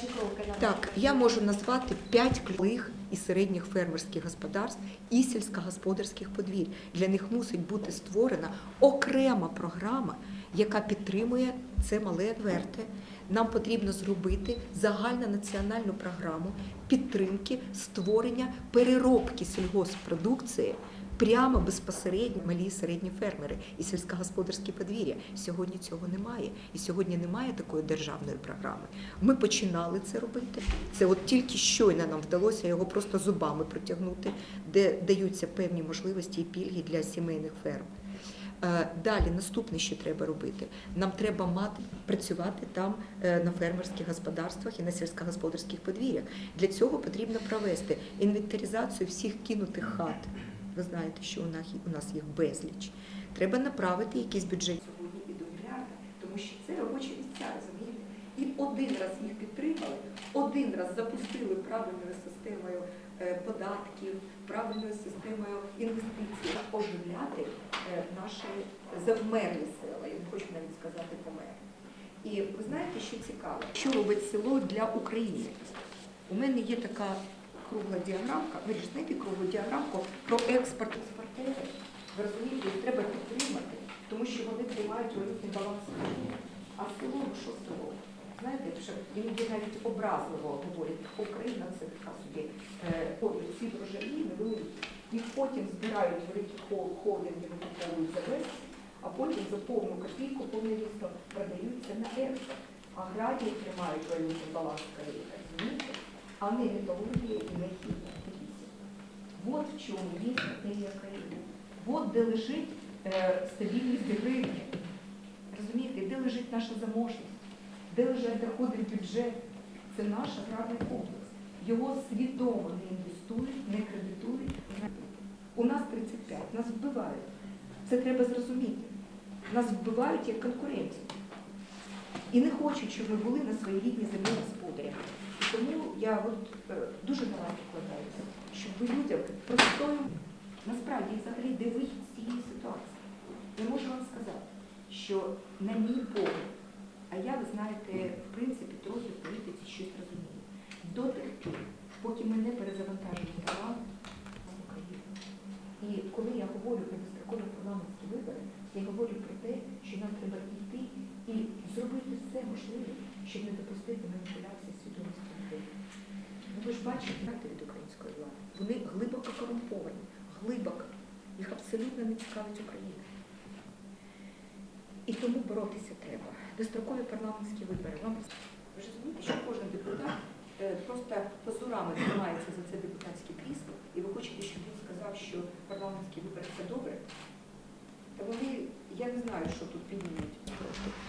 перші кроки Так, я можу назвати п'ять ключових і середніх фермерських господарств і сільськогосподарських подвір'я. Для них мусить бути створена окрема програма, яка підтримує це мале верте. Нам потрібно зробити загальнонаціональну програму підтримки створення переробки сільгоспродукції прямо безпосередньо малі і середні фермери і сільськогосподарські подвір'я. Сьогодні цього немає. І сьогодні немає такої державної програми. Ми починали це робити. Це от тільки щойно нам вдалося його просто зубами протягнути, де даються певні можливості і пільги для сімейних ферм. Е, Далі наступне, що треба робити. Нам треба мати працювати там е, на фермерських господарствах і на сільськогосподарських подвір'ях. Для цього потрібно провести інвентаризацію всіх кинутих хат. Ви знаєте, що у нас у нас їх безліч. Треба направити якийсь бюджет сьогодні і до мільярда, тому що це робочі місця, розумієте? І один раз їх підтримали, один раз запустили правильною системою е, податків, правильною системою інвестицій, оживляти е, наші завмерлі села. Я не хочу навіть сказати помер. І ви знаєте, що цікаво? Що робить село для України? У мене є така кругла діаграмка. Ви ж знаєте круглу діаграмку про експорт експортери. Ви розумієте, їх треба підтримати, тому що вони тримають валютний баланс. А село, ну що село? Знаєте, що іноді навіть образливо говорять, Україна це така собі ці врожаї невеликі. Їх потім збирають великі хол- холдинги, викуповують за весь, а потім за повну копійку повністю продаються на експорт. Аграрії тримають валютний баланс країни? А не металургія і не хімія. От в чому є стратегія країни. От де лежить е, стабільність гривні. Розумієте, де лежить наша заможність, де лежать доходи в бюджет. Це наш аграрний комплекс. Його свідомо не інвестують, не кредитують. У нас 35, нас вбивають. Це треба зрозуміти. Нас вбивають як конкурентів. І не хочуть, щоб ми були на своїй рідній землі господарями. Тому я от, е, дуже на вас покладаюся, щоб ви людям простою, насправді взагалі де вихід з цієї ситуації. Я можу вам сказати, що на мій погляд, а я, ви знаєте, в принципі, трохи в політиці щось розумію. До тих пір, поки ми не перезавантажуємо парламент, нам Україна. І коли я говорю про безстрокові парламентські вибори, я говорю про те, що нам треба йти і зробити все можливе, щоб не допустити маніпуляції свідомості людей. Ну ви ж бачите, знаєте, від української влади. Вони глибоко корумповані, глибоко. Їх абсолютно не цікавить Україна. І тому боротися треба. Дострокові парламентські вибори. Вам ви ж розумієте, що кожен депутат е, просто позурами тримається за це депутатське крісло, і ви хочете, щоб він сказав, що парламентські вибори це добре. Та вони, я не знаю, що тут піднімуть.